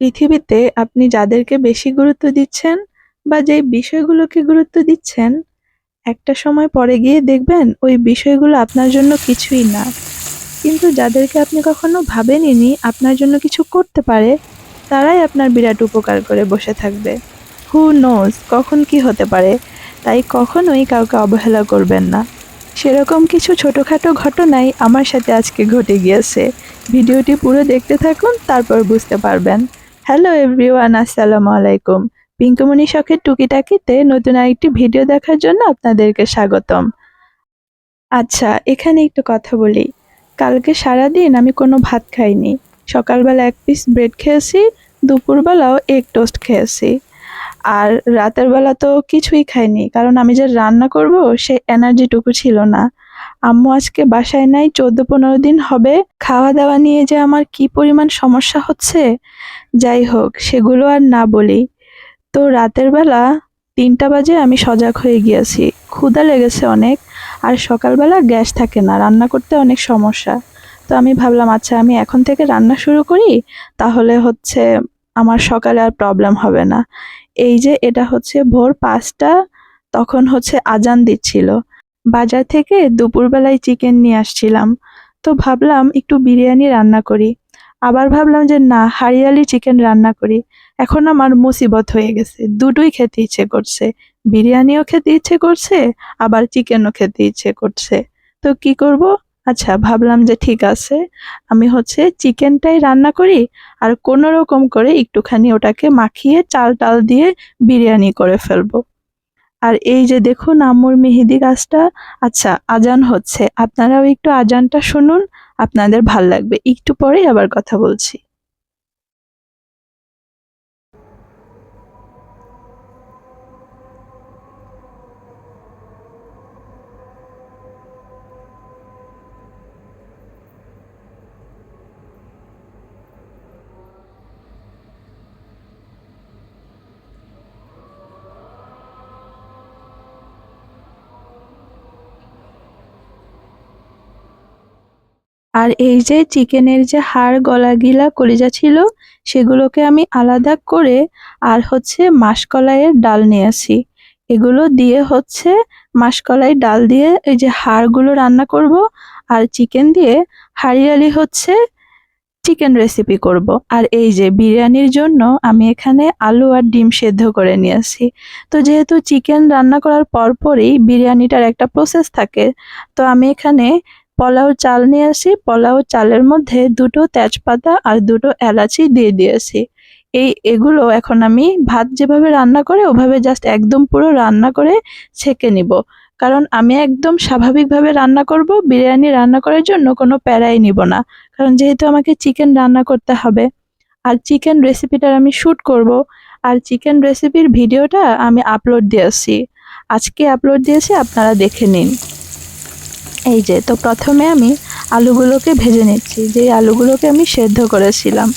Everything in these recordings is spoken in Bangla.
পৃথিবীতে আপনি যাদেরকে বেশি গুরুত্ব দিচ্ছেন বা যেই বিষয়গুলোকে গুরুত্ব দিচ্ছেন, একটা সময় পরে গিয়ে দেখবেন ওই বিষয়গুলো আপনার জন্য কিছুই না। কিন্তু যাদেরকে আপনি কখনো ভাবেনইনি আপনার জন্য কিছু করতে পারে, তারাই আপনার বিরাট উপকার করে বসে থাকবে। হু নোজ কখন কি হতে পারে, তাই কখনোই কাউকে অবহেলা করবেন না। সেরকম কিছু ছোটোখাটো ঘটনাই আমার সাথে আজকে ঘটে গিয়েছে। ভিডিওটি পুরো দেখতে থাকুন তারপর বুঝতে পারবেন। হ্যালো এভরিওয়ান আসসালামু আলাইকুম পিঙ্কুমণি শখের টুকিটাকিতে নতুন আরেকটি ভিডিও দেখার জন্য আপনাদেরকে স্বাগতম। আচ্ছা এখানে একটু কথা বলি। কালকে সারাদিন আমি কোনো ভাত খাইনি। সকালবেলা এক পিস ব্রেড খেয়েছি, দুপুরবেলাও এগ টোস্ট খেয়েছি। আর রাতের বেলা তো কিছুই খাইনি, কারণ আমি যে রান্না করব, সেই এনার্জিটুকু ছিল না। আম্মু আজকে বাসায় নাই, চোদ্দ পনেরো দিন হবে খাওয়া দাওয়া নিয়ে যে আমার কি পরিমাণ সমস্যা হচ্ছে? যাই হোক, সেগুলো আর না বলি। তো রাতের বেলা তিনটা বাজে আমি সজাগ হয়ে গিয়েছি। ক্ষুধা লেগেছে অনেক, আর সকালবেলা গ্যাস থাকে না, রান্না করতে অনেক সমস্যা। তো আমি ভাবলাম আচ্ছা আমি এখন থেকে রান্না শুরু করি? তাহলে হচ্ছে আমার সকালে আর প্রবলেম হবে না। এই যে, এটা হচ্ছে ভোর পাঁচটা, তখন হচ্ছে আজান দিচ্ছিল। বাজার থেকে দুপুরবেলায় চিকেন নিয়ে আসছিলাম। তো ভাবলাম একটু বিরিয়ানি রান্না করি। আবার ভাবলাম যে না, হারিয়ালি চিকেন রান্না করি। এখন আমার মুসিবত হয়ে গেছে। দুটোই খেতে ইচ্ছে করছে। বিরিয়ানিও খেতে ইচ্ছে করছে, আবার চিকেনও খেতে ইচ্ছে করছে। তো কি করব? আচ্ছা ভাবলাম যে ঠিক আছে, আমি হচ্ছে চিকেনটাই রান্না করি আর কোনো রকম করে একটুখানি ওটাকে মাখিয়ে চাল টাল দিয়ে বিরিয়ানি করে ফেলব। আর এই যে দেখুন আম্মুর মেহেদি গাছটা আচ্ছা আজান হচ্ছে। আপনারাও একটু আজানটা শুনুন, আপনাদের ভালো লাগবে। একটু পরে আবার কথা বলছি। আর এই যে চিকেনের যে হাড় গলা গিলা কলিজা ছিল, সেগুলোকে আমি আলাদা করে আর হচ্ছে মাসকলাইয়ের ডাল নিয়েছি এগুলো দিয়ে হচ্ছে মাসকলাই ডাল দিয়ে এই যে হাড়গুলো রান্না করব আর চিকেন দিয়ে হাড়িয়ালি হচ্ছে চিকেন রেসিপি করব। আর এই যে বিরিয়ানির জন্য আমি এখানে আলু আর ডিম সেদ্ধ করে নিয়েছি তো যেহেতু চিকেন রান্না করার পরপরই বিরিয়ানিটার একটা প্রসেস থাকে, তো আমি এখানে পোলাও চাল নিয়ে আসি। পোলাও চালের মধ্যে দুটো তেজপাতা আর দুটো এলাচি দিয়ে দিয়েছি। এই এগুলো এখন আমি ভাত যেভাবে রান্না করে, ওভাবে জাস্ট একদম পুরো রান্না করে ছেঁকে নিব। কারণ আমি একদম স্বাভাবিকভাবে রান্না করব, বিরিয়ানি রান্না করার জন্য কোনো প্যারাই নিব না। কারণ যেহেতু আমাকে চিকেন রান্না করতে হবে, আর চিকেন রেসিপিটার আমি শ্যুট করব, আর চিকেন রেসিপির ভিডিওটা আমি আপলোড দিয়েছি আজকে আপলোড দিয়েছি, আপনারা দেখে নিন। এই যে, তো প্রথমে আমি আলুগুলোকে ভেজে নিচ্ছি। যে আলুগুলোকে আমি সেদ্ধ করেছিলাম।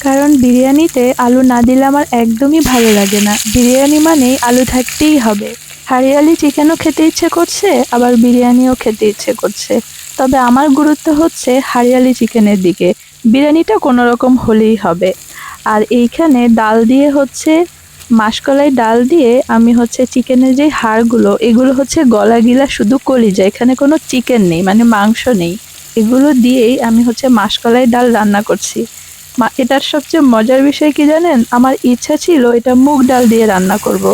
কারণ বিরিয়ানিতে আলু না দিলে আমার একদমই ভালো লাগে না। বিরিয়ানি মানেই আলু থাকতেই হবে। হারিয়ালি চিকেনও খেতে ইচ্ছে করছে, আবার বিরিয়ানিও খেতে ইচ্ছে করছে। তবে আমার গুরুত্ব হচ্ছে হারিয়ালি চিকেনের দিকে। বিরিয়ানিটা কোনো রকম হলেই হবে। আর এইখানে ডাল দিয়ে হচ্ছে মাসকলাই ডাল দিয়ে আমি হচ্ছে চিকেনের যে হাড়গুলো, এগুলো হচ্ছে গলা গিলা শুধু কলিজা, এখানে কোনো চিকেন নেই মানে মাংস নেই। এগুলো দিয়েই আমি হচ্ছে মাসকলাই ডাল রান্না করছি। মা, এটার সবচেয়ে মজার বিষয় কি জানেন? আমার ইচ্ছা ছিল এটা মুগ ডাল দিয়ে রান্না করব।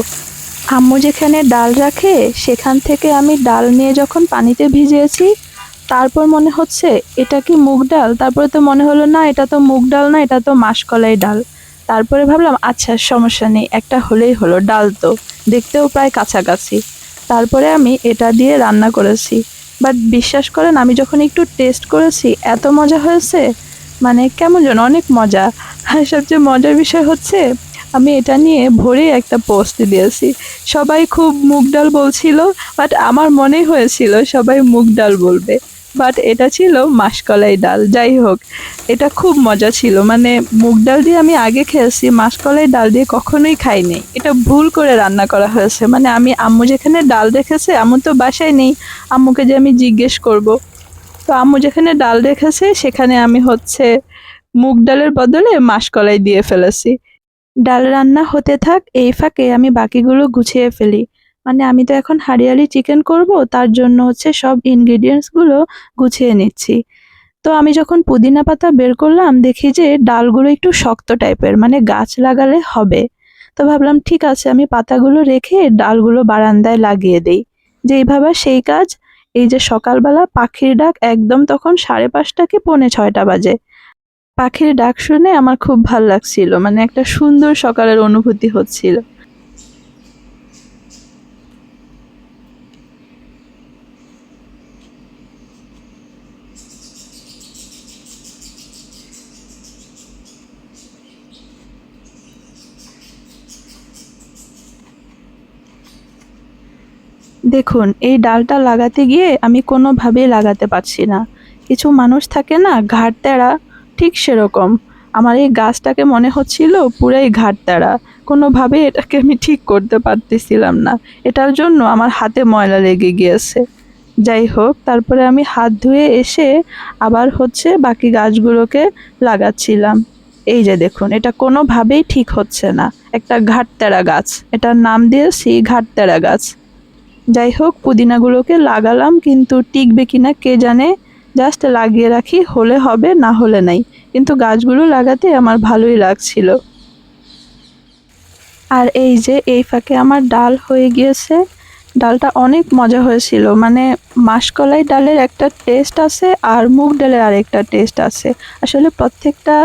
আম্মু যেখানে ডাল রাখে, সেখান থেকে আমি ডাল নিয়ে যখন পানিতে ভিজিয়েছি, তারপর মনে হচ্ছে, এটা কি মুগ ডাল? তারপরে তো মনে হলো, না, এটা তো মুগ ডাল না, এটা তো মাসকলাই ডাল। তারপরে ভাবলাম আচ্ছা সমস্যা নেই, একটা হলেই হলো, ডাল তো, দেখতেও প্রায় কাছাকাছি। তারপরে আমি এটা দিয়ে রান্না করেছি। বাট বিশ্বাস করেন, আমি যখন একটু টেস্ট করেছি, এত মজা হয়েছে মানে কেমন যেন, অনেক মজা। আর সবচেয়ে মজার বিষয় হচ্ছে, আমি এটা নিয়ে ভোরে একটা পোস্ট দিয়েছি। সবাই খুব মুগ ডাল বলছিল বাট আমার মনে হয়েছিল সবাই মুগ ডাল বলবে। বাট এটা ছিল মাসকলাই ডাল, যাই হোক, এটা খুব মজা ছিল। মানে মুগ ডাল দিয়ে আমি আগে খেয়েছি, মাসকলাই ডাল দিয়ে কখনোই খাইনি। এটা ভুল করে রান্না করা হয়েছে। মানে আমি আম্মু যেখানে ডাল রেখেছে, আম্মু তো বাসায় নেই, আম্মুকে যে আমি জিজ্ঞেস করব। তো আম্মু যেখানে ডাল রেখেছে, সেখানে আমি হচ্ছে মুগ ডালের বদলে মাসকলাই দিয়ে ফেলেছি। ডাল রান্না হতে থাক, এই ফাঁকে আমি বাকিগুলো গুছিয়ে ফেলি। মানে আমি তো এখন হারিয়ালি চিকেন করব, তার জন্য হচ্ছে সব ইনগ্রিডিয়েন্টসগুলো গুছিয়ে নিচ্ছি। তো আমি যখন পুদিনা পাতা বের করলাম, দেখি যে ডালগুলো একটু শক্ত টাইপের মানে গাছ লাগালে হবে। তো ভাবলাম, ঠিক আছে, আমি পাতাগুলো রেখে ডালগুলো বারান্দায় লাগিয়ে দেই। যেইভাবে সেই কাজ, এই যে সকালবেলা পাখির ডাক একদম তখন সাড়ে পাঁচটা কি পৌনে ছয়টা বাজে। পাখির ডাক শুনে আমার খুব ভালো লাগছিল মানে একটা সুন্দর সকালের অনুভূতি হচ্ছিল। দেখুন, এই ডালটা লাগাতে গিয়ে আমি কোনোভাবেই লাগাতে পারছি না। কিছু মানুষ থাকে না ঘাট তেড়া ঠিক সেরকম। আমার এই গাছটাকে মনে হচ্ছিল পুরাই ঘাট তেড়া কোনোভাবে এটাকে আমি ঠিক করতে পারতেছিলাম না। এটার জন্য আমার হাতে ময়লা লেগে গিয়েছে। যাই হোক, তারপরে আমি হাত ধুয়ে এসে আবার হচ্ছে বাকি গাছগুলোকে লাগাচ্ছিলাম। এই যে দেখুন, এটা কোনোভাবেই ঠিক হচ্ছে না। একটা ঘাটতেরা গাছ। এটার নাম দিয়েছি ঘাটতেরা গাছ। যাই হোক পুদিনাগুলোকে লাগালাম, কিন্তু টিকবে কি না কে জানে? জাস্ট লাগিয়ে রাখি, হলে হবে, না হলে নাই। কিন্তু গাছগুলো লাগাতে আমার ভালোই লাগছিল। আর এই যে, এই ফাঁকে আমার ডাল হয়ে গিয়েছে। ডালটা অনেক মজা হয়েছিল। মানে মাসকলাই ডালের একটা টেস্ট আছে আর মুগ ডালের আরেকটা টেস্ট আছে। আসলে প্রত্যেকটা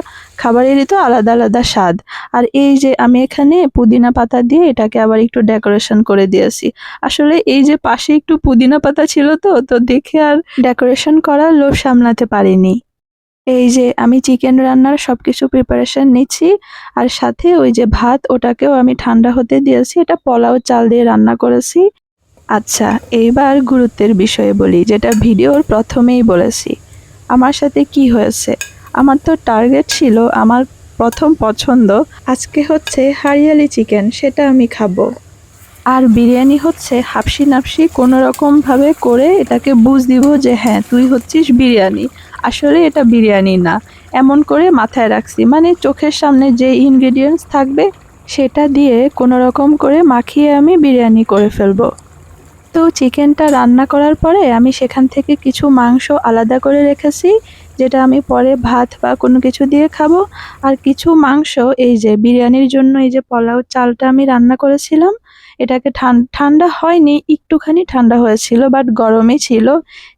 খাবারেরই তো আলাদা আলাদা স্বাদ। আর এই যে আমি এখানে পুদিনা পাতা দিয়ে এটাকে আবার একটু ডেকোরেশন করে দিয়েছি। আসলে এই যে পাশে একটু পুদিনা পাতা ছিল তো তো দেখে আর ডেকোরেশন করার লোভ সামলাতে পারিনি। এই যে আমি চিকেন রান্নার সব কিছু প্রিপারেশন নিচ্ছি আর সাথে ওই যে ভাত ওটাকেও আমি ঠান্ডা হতে দিয়েছি। এটা পোলাও চাল দিয়ে রান্না করেছি। আচ্ছা এইবার গুরুত্বের বিষয়ে বলি, যেটা ভিডিওর প্রথমেই বলেছি। আমার সাথে কি হয়েছে? আমার তো টার্গেট ছিল আমার প্রথম পছন্দ। আজকে হচ্ছে হারিয়ালি চিকেন, সেটা আমি খাব। আর বিরিয়ানি হচ্ছে হাফসি নাফসি কোনো রকমভাবে করে এটাকে বুঝ দিব যে হ্যাঁ তুই হচ্ছিস বিরিয়ানি। আসলে এটা বিরিয়ানি না। এমন করে মাথায় রাখছি। মানে চোখের সামনে যে ইনগ্রেডিয়েন্টস থাকবে, সেটা দিয়ে কোনো রকম করে মাখিয়ে আমি বিরিয়ানি করে ফেলব। তো চিকেনটা রান্না করার পরে আমি সেখান থেকে কিছু মাংস আলাদা করে রেখেছি, যেটা আমি পরে ভাত বা কোনো কিছু দিয়ে খাব। আর কিছু মাংস, এই যে বিরিয়ানির জন্য এই যে পোলাও চালটা আমি রান্না করেছিলাম, এটাকে ঠান্ডা হয়নি, একটুখানি ঠান্ডা হয়েছিল বাট গরমে ছিল।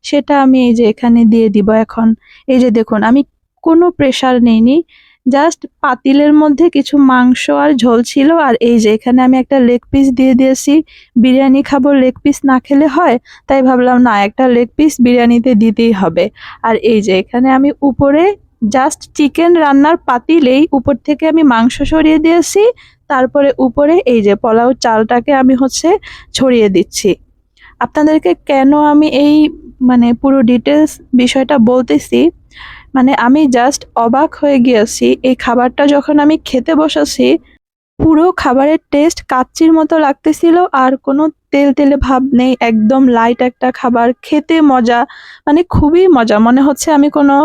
সেটা আমি এই যে এখানে দিয়ে দিব এখন। এই যে দেখুন, আমি কোনো প্রেশার নেইনি। জাস্ট পাতিলের মধ্যে কিছু মাংস আর ঝোল ছিল, আর এই যে এখানে আমি একটা লেগ পিস দিয়ে দিয়েছি। বিরিয়ানি খাব লেগ পিস না খেলে হয়, তাই ভাবলাম না, একটা লেগ পিস বিরিয়ানিতে দিতেই হবে। আর এই যে এখানে আমি উপরে জাস্ট চিকেন রান্নার পাতিলেই উপর থেকে আমি মাংস সরিয়ে দিয়েছি, তারপরে উপরে এই যে পোলাও চালটাকে আমি হচ্ছে ছড়িয়ে দিচ্ছি। আপনাদেরকে কেন আমি এই মানে পুরো ডিটেলস বিষয়টা বলতেছি? মানে আমি জাস্ট অবাক হয়ে গিয়েছি, এই খাবারটা যখন আমি খেতে বসেছি, পুরো খাবারের টেস্ট কাচ্চির মতো লাগতেছিল আর কোনো তেল তেলে ভাব নেই, একদম লাইট একটা খাবার, খেতে মজা মানে খুবই মজা। মনে হচ্ছে আমি কোনো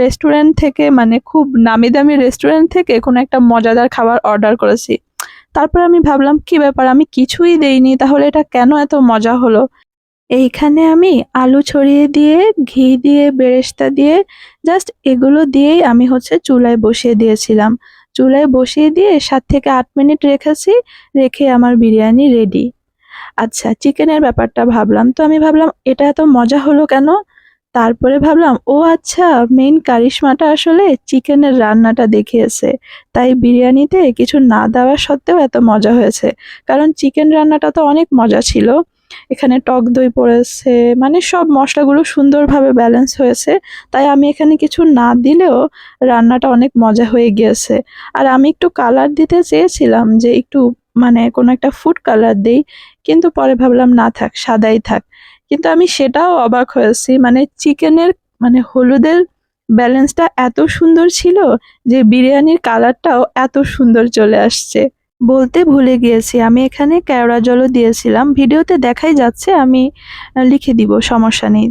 রেস্টুরেন্ট থেকে মানে খুব নামি দামি রেস্টুরেন্ট থেকে কোনো একটা মজাদার খাবার অর্ডার করেছি। তারপর আমি ভাবলাম, কি ব্যাপার? আমি কিছুই দেইনি, তাহলে এটা কেন এত মজা হলো? এইখানে আমি আলু ছড়িয়ে দিয়ে, ঘি দিয়ে, বেরেস্তা দিয়ে জাস্ট এগুলো দিয়েই আমি হচ্ছে চুলায় বসিয়ে দিয়েছিলাম। চুলায় বসিয়ে দিয়ে সাত থেকে আট মিনিট রেখেছি, রেখে আমার বিরিয়ানি রেডি আচ্ছা চিকেনের ব্যাপারটা ভাবলাম। তো আমি ভাবলাম, এটা এত মজা হলো কেন? তারপরে ভাবলাম, ও আচ্ছা মেইন কারিশমাটা আসলে চিকেনের রান্নাটা দেখিয়েছে। তাই বিরিয়ানিতে কিছু না দেওয়া সত্ত্বেও এত মজা হয়েছে। কারণ চিকেন রান্নাটা তো অনেক মজা ছিল। এখানে টক দই পড়েছে মানে সব মশলাগুলো সুন্দরভাবে ব্যালেন্স হয়েছে। তাই আমি এখানে কিছু না দিলেও রান্নাটা অনেক মজা হয়ে গিয়েছে। আর আমি একটু কালার দিতে চেয়েছিলাম যে একটু মানে কোনো একটা ফুড কালার দিই, কিন্তু পরে ভাবলাম না থাক, সাদাই থাক। কিন্তু আমি সেটাও অবাক হয়েছি মানে চিকেনের মানে হলুদের ব্যালেন্সটা এত সুন্দর ছিল যে বিরিয়ানির কালারটাও এত সুন্দর চলে আসছে। বলতে ভুলে গিয়েছি। আমি এখানে কেওড়া জলও দিয়েছিলাম। ভিডিওতে দেখাই যাচ্ছে, আমি লিখে দিব, সমস্যা নেই।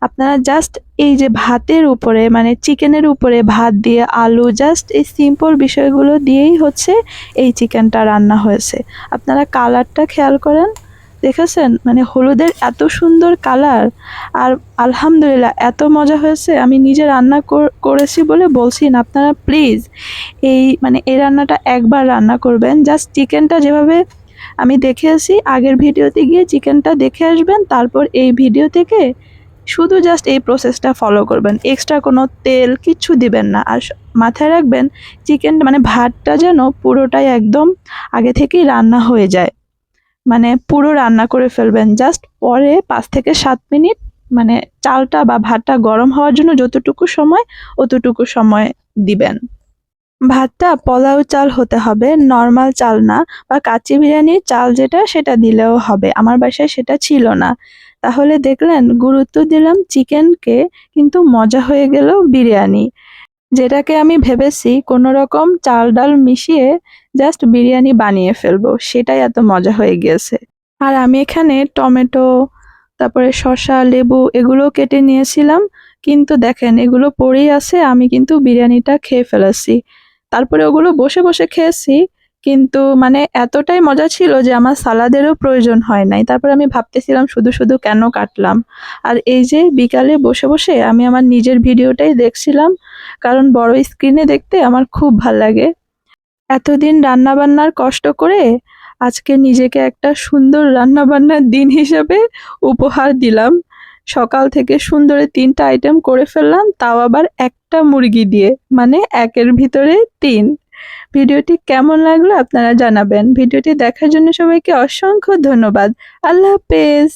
আপনারা জাস্ট এই যে ভাতের উপরে মানে চিকেনের উপরে ভাত দিয়ে আলু জাস্ট এই সিম্পল বিষয়গুলো দিয়েই হচ্ছে এই চিকেনটা রান্না হয়েছে। আপনারা কালারটা খেয়াল করেন। দেখেছেন? মানে হলুদের এত সুন্দর কালার আর আলহামদুলিল্লাহ এত মজা হয়েছে। আমি নিজে রান্না কর- করেছি বলে বলছি না। আপনারা প্লিজ এই মানে এই রান্নাটা একবার রান্না করবেন। জাস্ট চিকেনটা যেভাবে আমি দেখে আসি আগের ভিডিওতে গিয়ে চিকেনটা দেখে আসবেন, তারপর এই ভিডিও থেকে শুধু জাস্ট এই প্রসেসটা ফলো করবেন। এক্সট্রা কোনো তেল কিচ্ছু দিবেন না। আর মাথায় রাখবেন চিকেন মানে ভাতটা যেন পুরোটাই একদম আগে থেকেই রান্না হয়ে যায়। মানে পুরো রান্না করে ফেলবেন। জাস্ট পরে পাঁচ থেকে সাত মিনিট মানে চালটা বা ভাতটা গরম হওয়ার জন্য যতটুকু সময়, অতটুকু সময় দিবেন। ভাতটা পোলাও চাল হতে হবে নর্মাল চাল না বা কাচ্চি বিরিয়ানির চাল যেটা সেটা দিলেও হবে। আমার বাসায় সেটা ছিল না। তাহলে দেখলেন, গুরুত্ব দিলাম চিকেনকে কিন্তু মজা হয়ে গেল বিরিয়ানি। যেটাকে আমি ভেবেছি কোনো রকম চাল ডাল মিশিয়ে জাস্ট বিরিয়ানি বানিয়ে ফেলব, সেটাই এত মজা হয়ে গিয়েছে। আর আমি এখানে টমেটো, তারপরে শসা, লেবু এগুলো কেটে নিয়েছিলাম, কিন্তু দেখেন এগুলো পড়েই আছে, আমি কিন্তু বিরিয়ানিটা খেয়ে ফেলেছি। তারপরে ওগুলো বসে বসে খেয়েছি কিন্তু মানে এতটাই মজা ছিল যে আমার সালাদেরও প্রয়োজন হয় নাই। তারপর আমি ভাবতেছিলাম শুধু শুধু কেন কাটলাম? আর এই যে বিকালে বসে বসে আমি আমার নিজের ভিডিওটাই দেখছিলাম, কারণ বড় স্ক্রিনে দেখতে আমার খুব ভালো লাগে। এতদিন রান্না বান্নার কষ্ট করে আজকে নিজেকে একটা সুন্দর রান্না বান্নার দিন হিসেবে উপহার দিলাম। সকাল থেকে সুন্দরে তিনটা আইটেম করে ফেললাম, তাও আবার একটা মুরগি দিয়ে মানে একের ভিতরে তিন। ভিডিওটি কেমন লাগল আপনারা জানাবেন। ভিডিওটি দেখার জন্য সবাইকে অসংখ্য ধন্যবাদ। আল্লাহ হাফেজ।